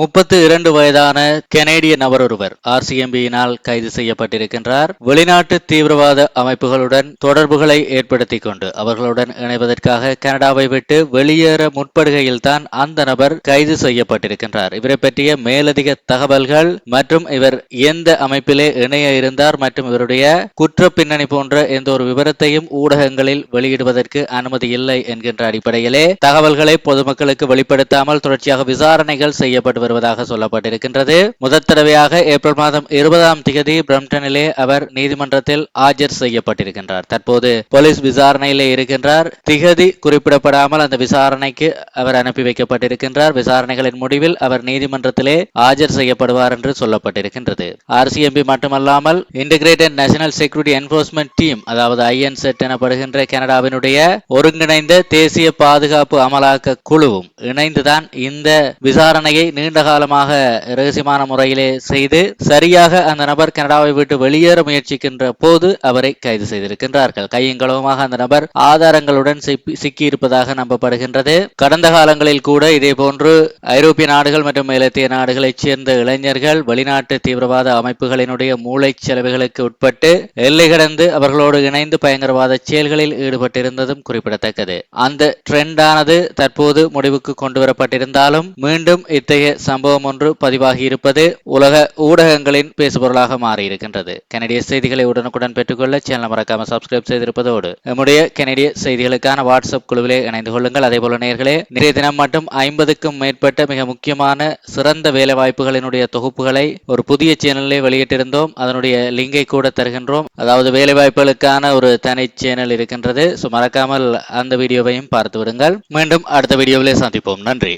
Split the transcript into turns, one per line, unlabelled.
முப்பத்து இரண்டு வயதான கெனேடிய நபர் ஒருவர் ஆர்சிஎம்பியினால் கைது செய்யப்பட்டிருக்கின்றார். வெளிநாட்டு தீவிரவாத அமைப்புகளுடன் தொடர்புகளை ஏற்படுத்திக் கொண்டு அவர்களுடன் இணைவதற்காக கனடாவை விட்டு வெளியேற முற்படுகையில் தான் அந்த நபர் கைது செய்யப்பட்டிருக்கின்றார். இவரை பற்றிய மேலதிக தகவல்கள் மற்றும் இவர் எந்த அமைப்பிலே இணைய இருந்தார் மற்றும் இவருடைய குற்ற பின்னணி போன்ற எந்த ஒரு விவரத்தையும் ஊடகங்களில் வெளியிடுவதற்கு அனுமதி இல்லை என்கின்ற அடிப்படையிலே தகவல்களை பொதுமக்களுக்கு வெளிப்படுத்தாமல் தொடர்ச்சியாக விசாரணைகள் செய்யப்படுவது வருவதாக சொல்லப்பட்டிருக்கின்றது. முதற் தடவையாக ஏப்ரல் மாதம் இருபதாம் திகதி பிரம்டனிலே அவர் நீதிமன்றத்தில் ஆஜர் செய்யப்பட்டிருக்கின்றார். தற்போது போலீஸ் விசாரணையிலே இருக்கின்றார். திகதி குறிப்பிடப்படாமல் அந்த விசாரணைக்கு அவர் அனுப்பி வைக்கப்பட்டிருக்கின்றார். விசாரணைகளின் முடிவில் அவர் நீதிமன்றத்திலே ஆஜர் செய்யப்படுவார் என்று சொல்லப்பட்டிருக்கின்றது. ஆர்சிஎம்பி மட்டுமல்லாமல் integrated national security enforcement team அதாவது ஐஎன்செட் எனப்படுகின்ற கனடாவினுடைய ஒருங்கிணைந்த தேசிய பாதுகாப்பு அமலாக்க குழுவும் இணைந்துதான் இந்த விசாரணையை நீண்ட நீண்ட காலமாக ரகசியமான முறையிலே செய்து சரியாக அந்த நபர் கனடாவை விட்டு வெளியேற முயற்சிக்கின்ற போது அவரை கைது செய்திருக்கின்றார்கள். கையங்களவுமாக அந்த நபர் ஆதாரங்களுடன் சிக்கியிருப்பதாக நம்பப்படுகின்றது. கடந்த காலங்களில் கூட இதே போன்று ஐரோப்பிய நாடுகள் மற்றும் மேலத்திய நாடுகளைச் சேர்ந்த இளைஞர்கள் வெளிநாட்டு தீவிரவாத அமைப்புகளினுடைய மூளை செலவுகளுக்கு உட்பட்டு எல்லை கடந்து அவர்களோடு இணைந்து பயங்கரவாத செயல்களில் ஈடுபட்டிருந்ததும் குறிப்பிடத்தக்கது. அந்த ட்ரெண்டானது தற்போது முடிவுக்கு கொண்டுவரப்பட்டிருந்தாலும் மீண்டும் இத்தகைய சம்பவம் ஒன்று பதிவாகி இருப்பது உலக ஊடகங்களின் பேசுபொருளாக மாறியிருக்கின்றது. கனடிய செய்திகளை உடனுக்குடன் பெற்றுக்கொள்ள சேனல் மறக்காம சப்ஸ்கிரைப் செய்திருப்பதோடு நம்முடைய கனடிய செய்திகளுக்கான வாட்ஸ்அப் குழுவிலே இணைந்து கொள்ளுங்கள். அதே போல நேர்களே நிறைய தினம் மட்டும் ஐம்பதுக்கும் மேற்பட்ட மிக முக்கியமான சிறந்த வேலை வாய்ப்புகளினுடைய தொகுப்புகளை ஒரு புதிய சேனலில் வெளியிட்டிருந்தோம். அதனுடைய லிங்கை கூட தருகின்றோம். அதாவது வேலை வாய்ப்புகளுக்கான ஒரு தனி சேனல் இருக்கின்றது. ஸோ மறக்காமல் அந்த வீடியோவையும் பார்த்து விடுங்கள். மீண்டும் அடுத்த வீடியோவிலே சந்திப்போம். நன்றி.